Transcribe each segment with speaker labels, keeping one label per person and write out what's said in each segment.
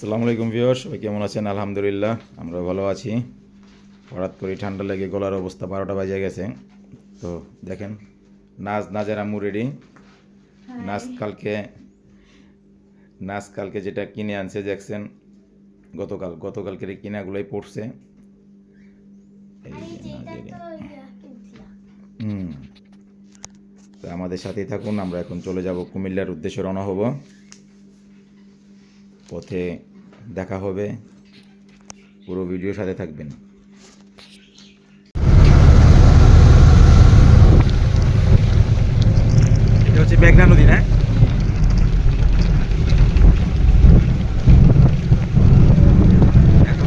Speaker 1: আসসালামু আলাইকুম ভিউয়ার সবাই কেমন আছেন? আলহামদুলিল্লাহ আমরা ভালো আছি। হঠাৎ করে ঠান্ডা লেগে গলার অবস্থা বারোটা বাজে গেছে। তো দেখেন নাচ নাচের আম্মু রেডি নাচ কালকে নাচ কালকে যেটা কিনে আনছে দেখছেন গতকাল গতকালকে কিনাগুলোই পড়ছে। হুম। তো আমাদের সাথেই থাকুন আমরা এখন চলে যাব কুমিল্লার উদ্দেশ্যে রওনা হব। পথে দেখা হবে। পুরো ভিডিওর সাথে থাকবেন। এটা হচ্ছে মেঘনা নদী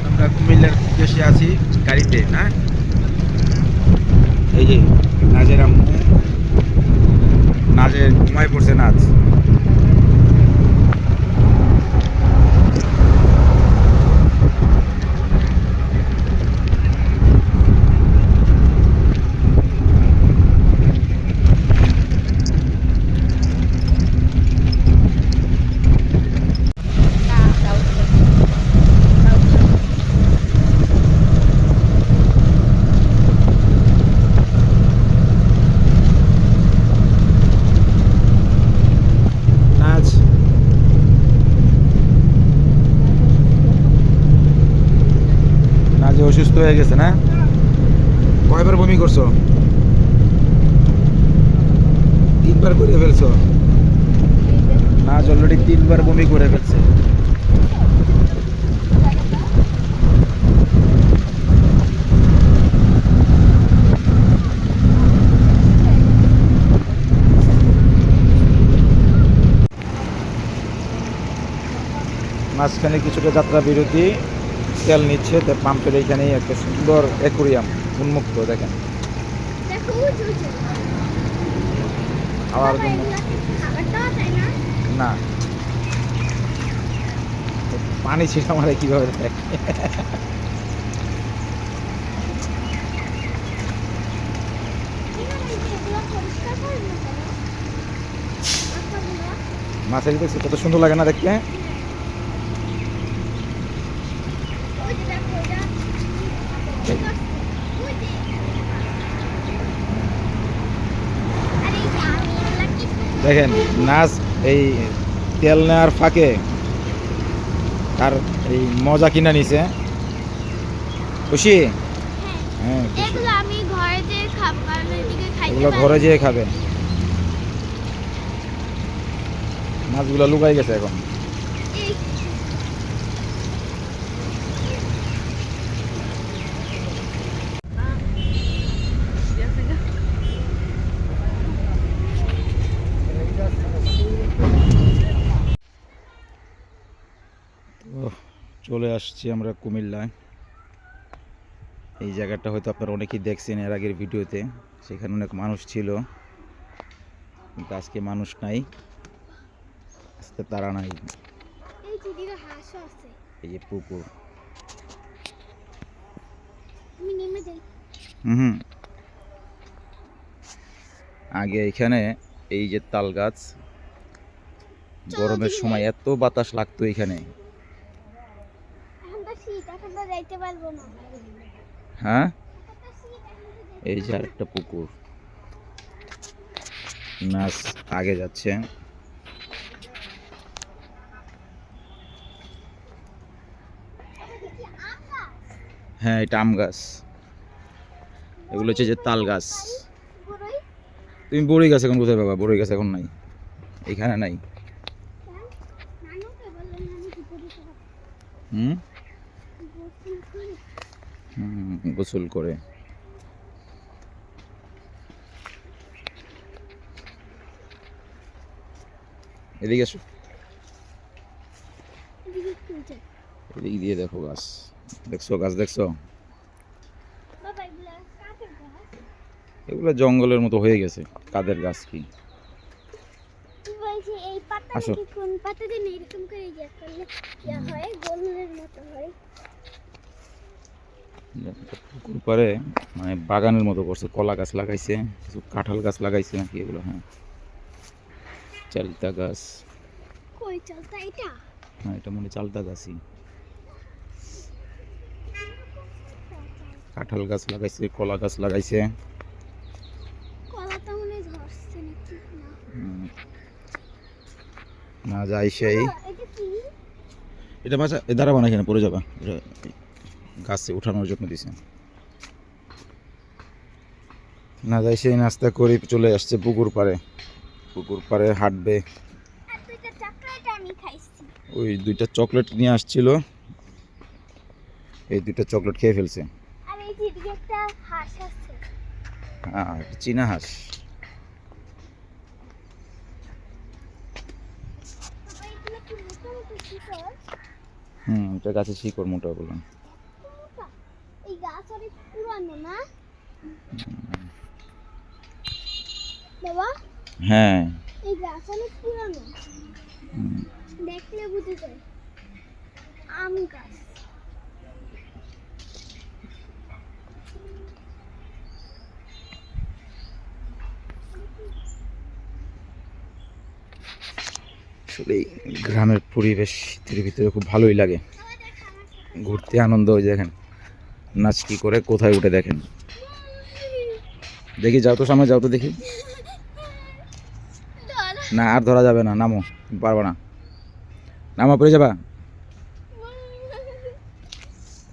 Speaker 1: আমরা কুমিল্লার উদ্দেশ্যে আছি গাড়িতে, না? এই যে নাচের আম্মু। নাচে ঘুমায় পড়ছে নাচ নাচে অসুস্থ হয়ে গেছে না? কয়বার বমি করছ? তিনবার করে ফেলছো? নাচ অলরেডি তিনবার বমি করে ফেলছে। মাঝখানে কিছুটা যাত্রা বিরতি তেল নিচ্ছে তার পাম্পের এইখানেই একটা সুন্দর অ্যাকুরিয়াম উন্মুক্ত দেখেন। খাওয়ার জন্য না? পানি ছিল আমার কীভাবে দেখ? মাছের দেখছি কত সুন্দর লাগে না দেখতে? দেখেন নাচ এই তেল নেওয়ার ফাঁকে তার এই মজা কিনা নিছে। খুশি? হ্যাঁ খুশি।
Speaker 2: এগুলো ঘরে যে খাবার দিকে খাইতে
Speaker 1: এগুলো
Speaker 2: পারি।
Speaker 1: ঘরে যেয়ে খাবে। মাছগুলো লুকাই গেছে এখন
Speaker 2: এই
Speaker 1: তো চলে আসছি আমরা কুমিল্লায়। এই জায়গাটা হয়তো আপনারা অনেকেই দেখছেন এর আগের ভিডিওতে সেখানে অনেক মানুষ ছিল কিন্তু আজকে মানুষ নাই আজকে তারা নাই।
Speaker 2: এই
Speaker 1: যে পুকুর। হুম আগে এখানে এই যে তাল গাছ গরমের সময় এত বাতাস লাগতো এখন
Speaker 2: তো শীত এখন তো যাইতে পারব না
Speaker 1: হ্যাঁ? এই যে আরেকটা পুকুর। মাছ আগে যাচ্ছে।
Speaker 2: কি আম গাছ?
Speaker 1: হ্যাঁ এটা আম গাছ। এগুলো হচ্ছে যে তাল গাছ। তুমি বড়ই গাছ এখন কোথায় পাবা? বড়ই গাছ এখন নাই। এখানে নাই? হুম?
Speaker 2: গোসল করে।
Speaker 1: এদিকে এসো।
Speaker 2: এদিকে
Speaker 1: দিয়ে দেখো গাছ। দেখছ গাছ দেখছ?
Speaker 2: এগুলা
Speaker 1: জঙ্গলের মতো হয়ে গেছে, কাদের গাছ কি? আসো।
Speaker 2: কোন পাতা দিয়ে এরকম করে ইয়ে করলে ইয়া হয় গোলের মতো হয়।
Speaker 1: পুকুর পারে মানে বাগানের মতো করছে কলা গাছ লাগাইছে কিছু কাঁঠাল গাছ লাগাইছে নাকি এগুলো হ্যাঁ। চালতা গাছ।
Speaker 2: কই চলতা এটা?
Speaker 1: হ্যাঁ এটা মনে চালতা গাছই। কাঁঠাল গাছ লাগাইছে কলা গাছ লাগাইছে।
Speaker 2: না।
Speaker 1: যাই সেই।
Speaker 2: এটা
Speaker 1: এ দাঁড়াবো না এখানে পড়ে যাবা। গাছে উঠানোর জন্য দিছে। না যাই সেই নাস্তা করে চলে আসছে পুকুর পাড়ে। পুকুর পাড়ে হাঁটবে। ওই দুইটা চকলেট নিয়ে আসছিল। এই দুইটা চকলেট খেয়ে ফেলছে। হ্যাঁ চীনা হাঁস। হুম এটা গাছে শিকড় মোটা বললাম।
Speaker 2: এই গাছ অনেক পুরানো না? বাবা?
Speaker 1: হ্যাঁ।
Speaker 2: এই গাছ অনেক পুরানো। দেখলে বুঝে যায়। আম গাছ।
Speaker 1: আসলে গ্রামের পরিবেশ ভিতরে খুব ভালোই লাগে। ঘুরতে আনন্দ ওই দেখেন। নাচ কি করে কোথায় উঠে দেখেন। দেখি, যাও তো সামনে, যাও তো দেখি। না, আর ধরা যাবে না, নামো, পারব না। নামা, পড়ে যাবা।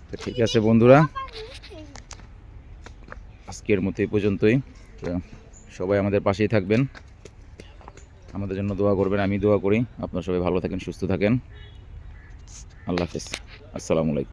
Speaker 1: তো ঠিক আছে বন্ধুরা, আজকের মতো এই পর্যন্তই। সবাই আমাদের পাশেই থাকবেন। আমাদের জন্য দোয়া করবেন, আমি দোয়া করি। আপনারা সবাই ভালো থাকেন, সুস্থ থাকেন। আল্লাহ হাফেজ। আসসালামু আলাইকুম।